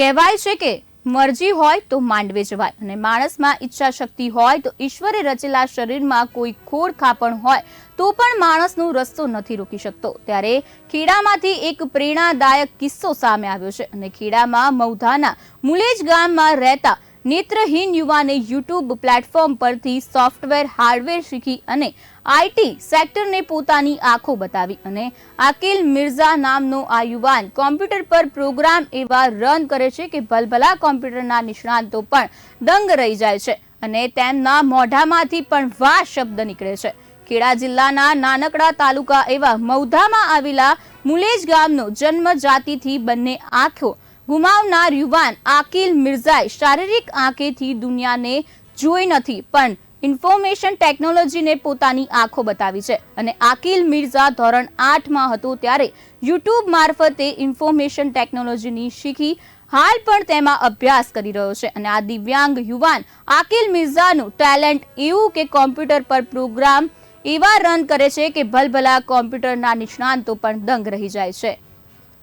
કહેવાય છે કે મરજી હોય તો માંડવે જવાય. અને માણસમાં ઈચ્છા શક્તિ હોય તો ઈશ્વરે રચેલા શરીરમાં કોઈ ખોડ ખાપણ હોય તો પણ માણસનો રસ્તો નથી રોકી શકતો. ત્યારે ખેડામાંથી એક પ્રેરણાદાયક કિસ્સો સામે આવ્યો છે. અને ખેડામાં મૌધાના મુલેજ ગામમાં રહેતા નેત્રહીન યુવાને યુટ્યુબ પ્લેટફોર્મ પરથી સોફ્ટવેર, હાર્ડવેર શીખી અને આઈટી સેક્ટરને પોતાની આંખો બતાવી અને આકિલ મિર્ઝા નામનો આ યુવાન કોમ્પ્યુટર પર પ્રોગ્રામ એવા રન કરે છે કે ભલભલા કોમ્પ્યુટરના નિષ્ણાંતો પણ દંગ રહી જાય છે અને તેમના મોઢામાંથી પણ વા શબ્દ નીકળે છે. ખેડા જિલ્લાના નાનકડા તાલુકા એવા મૌધામાં આવેલા મુલેજ ગામનો જન્મ જાતિથી બંને આંખો ગુમાવનાર યુવાન આકિલ મિર્ઝાએ શારીરિક આંખેથી દુનિયાને જોઈ નથી, પણ ઇન્ફોર્મેશન ટેકનોલોજીને પોતાની આંખો બતાવી છે. અને આકિલ મિર્ઝા ધોરણ આઠમાં હતો ત્યારે યુટ્યુબ મારફતે ઇન્ફોર્મેશન ટેકનોલોજીની શીખી હાલ પણ તેમાં અભ્યાસ કરી રહ્યો છે. અને આ દિવ્યાંગ યુવાન આકિલ મિર્ઝાનું ટેલેન્ટ એવું કે કોમ્પ્યુટર પર પ્રોગ્રામ એવા રન કરે છે કે ભલભલા કોમ્પ્યુટરના નિષ્ણાંતો પણ દંગ રહી જાય છે.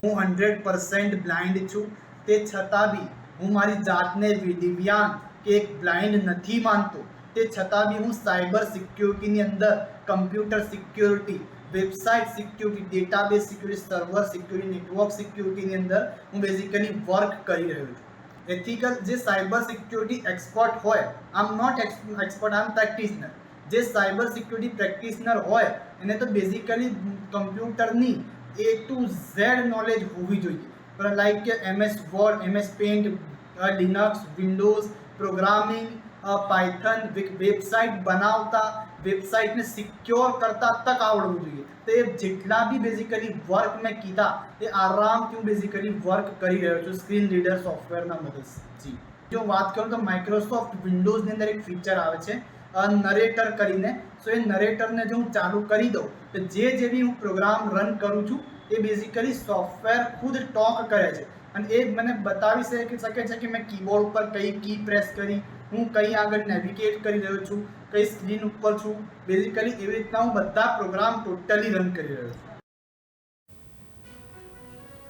હું હંડ્રેડ પર્સન્ટ બ્લાઇન્ડ છું. તે છતાં બી હું મારી જાતને વી- દિવ્યાંગ કે એક બ્લાઇન્ડ નથી માનતો. તે છતાં બી હું સાયબર સિક્યોરિટીની અંદર computer security, website security, database security, server security, network સિક્યોરિટીની અંદર હું બેઝિકલી વર્ક કરી રહ્યો છું. એથિકલ જે સાયબર સિક્યોરિટી એક્સપર્ટ હોય આમ નોટ એક્સપર્ટ આમ પ્રેક્ટિશનર જે સાયબર સિક્યોરિટી પ્રેક્ટિશનર હોય, એને તો બેઝિકલી કમ્પ્યુટરની એ ટુ ઝેડ નોલેજ હોવી જોઈએ. લાઈક કે MS Word MS Paint Linux Windows programming Python website બનાવતા વેબસાઇટને સિક્યોર કરતા તક આવડવું જોઈએ. તો એ જેટલા બી બેઝિકલી વર્ક મેં કીધા, એ આરામથી હું બેઝિકલી વર્ક કરી રહ્યો છું સ્ક્રીન રીડર સોફ્ટવેરના મદદથી. જો વાત કરું તો માઇક્રોસોફ્ટ વિન્ડોઝની અંદર એક ફીચર આવે છે. નરેટર કરીને. સો એ નરેટરને જો હું ચાલુ કરી દઉં, તો જે જે બી હું પ્રોગ્રામ રન કરું છું, એ બેઝિકલી સોફ્ટવેર ખુદ ટોક કરે છે. અને એ મને બતાવી શકે છે કે મેં કીબોર્ડ ઉપર કઈ કી પ્રેસ કરી, હું કઈ આગળ નેવિગેટ કરી રહ્યો છું, કઈ સ્ક્રીન ઉપર છું. બેઝિકલી એવી રીતના હું બધા પ્રોગ્રામ ટોટલી રન કરી રહ્યો છું.